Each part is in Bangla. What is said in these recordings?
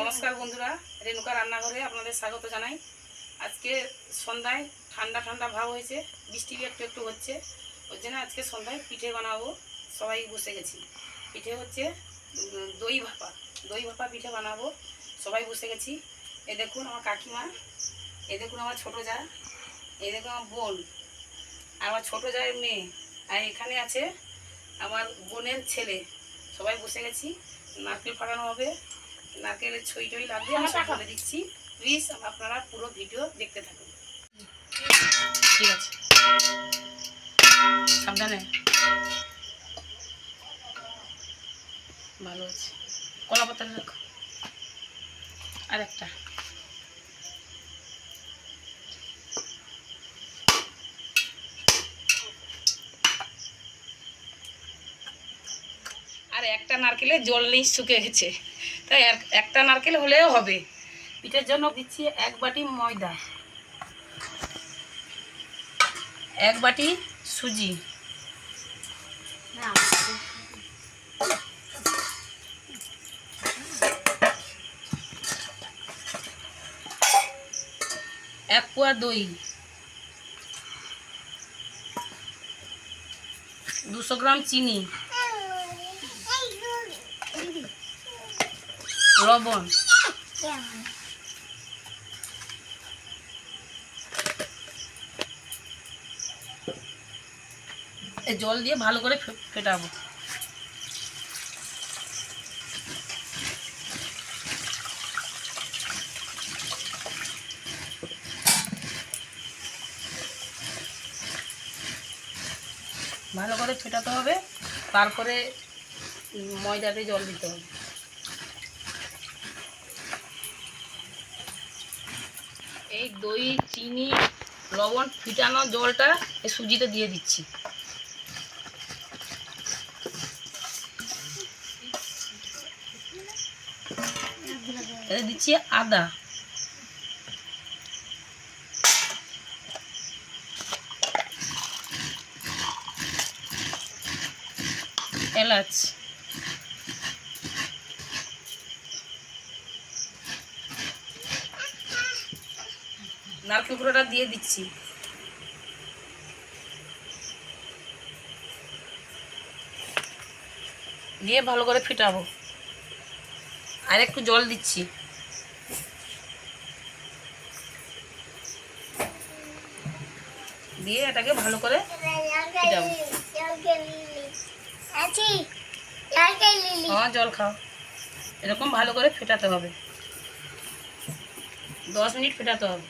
নমস্কার বন্ধুরা, রেণুকা রান্নাঘরে আপনাদের স্বাগত জানাই। আজকে সন্ধ্যায় ঠান্ডা ঠান্ডা ভাব হয়েছে, বৃষ্টি একটু একটু হচ্ছে, ওই জন্য আজকে সন্ধ্যায় পিঠে বানাবো, সবাই বসে গেছি। পিঠে হচ্ছে দই ভাপা। দই ভাপা পিঠে বানাবো, সবাই বসে গেছি। এ দেখুন আমার কাকিমা, এ দেখুন আমার ছোটো যা, এ দেখুন আমার বোন, আর আমার ছোটো জায়ের মেয়ে, আর এখানে আছে আমার বোনের ছেলে। সবাই বসে গেছি, নারকেল ফাটানো হবে। নারকেলের ছই টই লাগবে আমি সব বলে দিচ্ছি। প্লিজ আপনারা পুরো ভিডিও দেখতে থাকুন। ঠিক আছে। সাবধানে। ভালো আছে। কলা পাতা রাখো। আর একটা আর একটা নারকেলে জল নেই শুকে গেছে। তাই এক- একটা নারকেল হলেও হবে। পিঠের জন্য দিচ্ছি এক বাটি ময়দা। এক বাটি সুজি। এক পোয়া দই। দুশো গ্রাম চিনি। লবণ। জল দিয়ে ভালো করে ফেটাবো। ভালো করে ফেটাতে হবে, তারপরে ময়দাতে জল দিতে হবে। এই দই চিনি লবণ ফিটানো জলটা এই সুজিতে দিয়ে দিচ্ছি। দিচ্ছি আদা। এলাচ। নারকেল গুঁড়োটা দিয়ে দিচ্ছি। দিয়ে ভালো করে ফিটাবো। আর একটু জল দিচ্ছি। দিয়ে এটাকে ভালো করে হ্যাঁ জল খাও। এরকম ভালো করে ফেটাতে হবে। দশ মিনিট ফেটাতে হবে।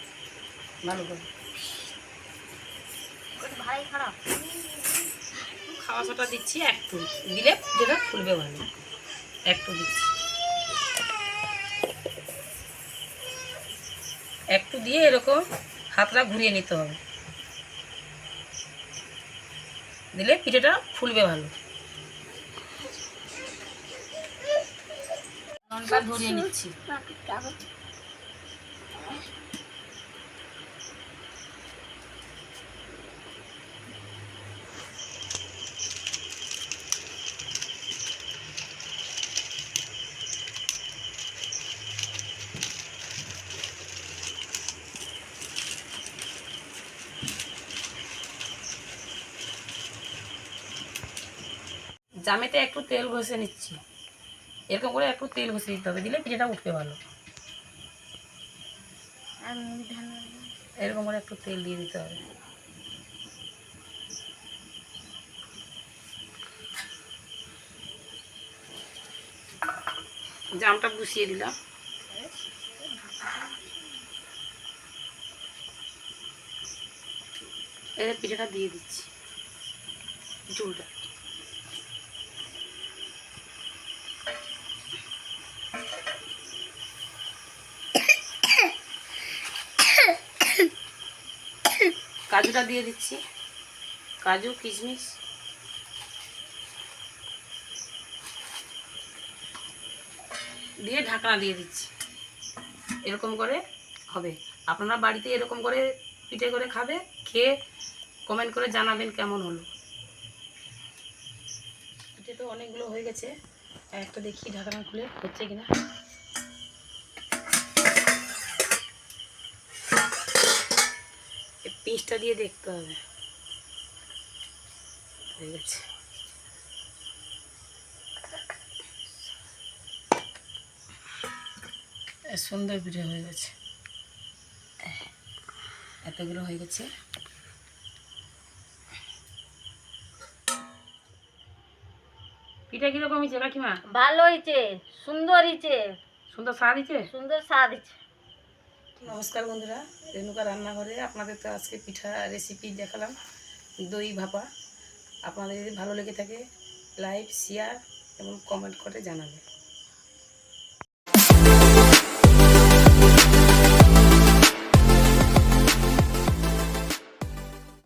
খাওয়া দিচ্ছি একটু দিলে ভালো একটু দিয়ে এরকম হাতটা ঘুরিয়ে নিতে হবে। দিলে পিঠেটা ফুলবে ভালো। ধরিয়ে নিচ্ছি। জামেতে একটু তেল ঘষে নিচ্ছি। এরকম করে একটু তেল ঘষে দিতে হবে দিলে পিঠেটা উঠবে ভালো। এরকম করে একটু তেল দিয়ে দিতে হবে। জামটা বসিয়ে দিলাম। এর পিঠেটা দিয়ে দিচ্ছি। ঝুলটা। কাজুটা দিয়ে দিচ্ছি। কাজু, কিশমিশ। দিয়ে ঢাকনা দিয়ে দিচ্ছি। এরকম করে হবে। আপনারা বাড়িতে এরকম করে পিঠে করে খাবে, খেয়ে কমেন্ট করে জানাবেন কেমন হলো। পিঠে তো অনেকগুলো হয়ে গেছে। একটা দেখি ঢাকনা খুলে হচ্ছে কিনা। পিঁচটা দিয়ে দেখতে হবে। হয়ে গেছে। সুন্দর পিঠে হয়ে গেছে। এতগুলো হয়ে গেছে। পিঠা কীরকম হয়েছে কাকিমা? ভালো হয়েছে সুন্দর হয়েছে। সুন্দর স্বাদ হয়েছে? সুন্দর স্বাদ হয়েছে। নমস্কার বন্ধুরা, রেণুকা রান্নাঘরে আপনাদের তো আজকে পিঠা রেসিপি দেখালাম, দই ভাপা। আপনাদের যদি ভালো লেগে থাকে লাইক শেয়ার এবং কমেন্ট করে জানাবে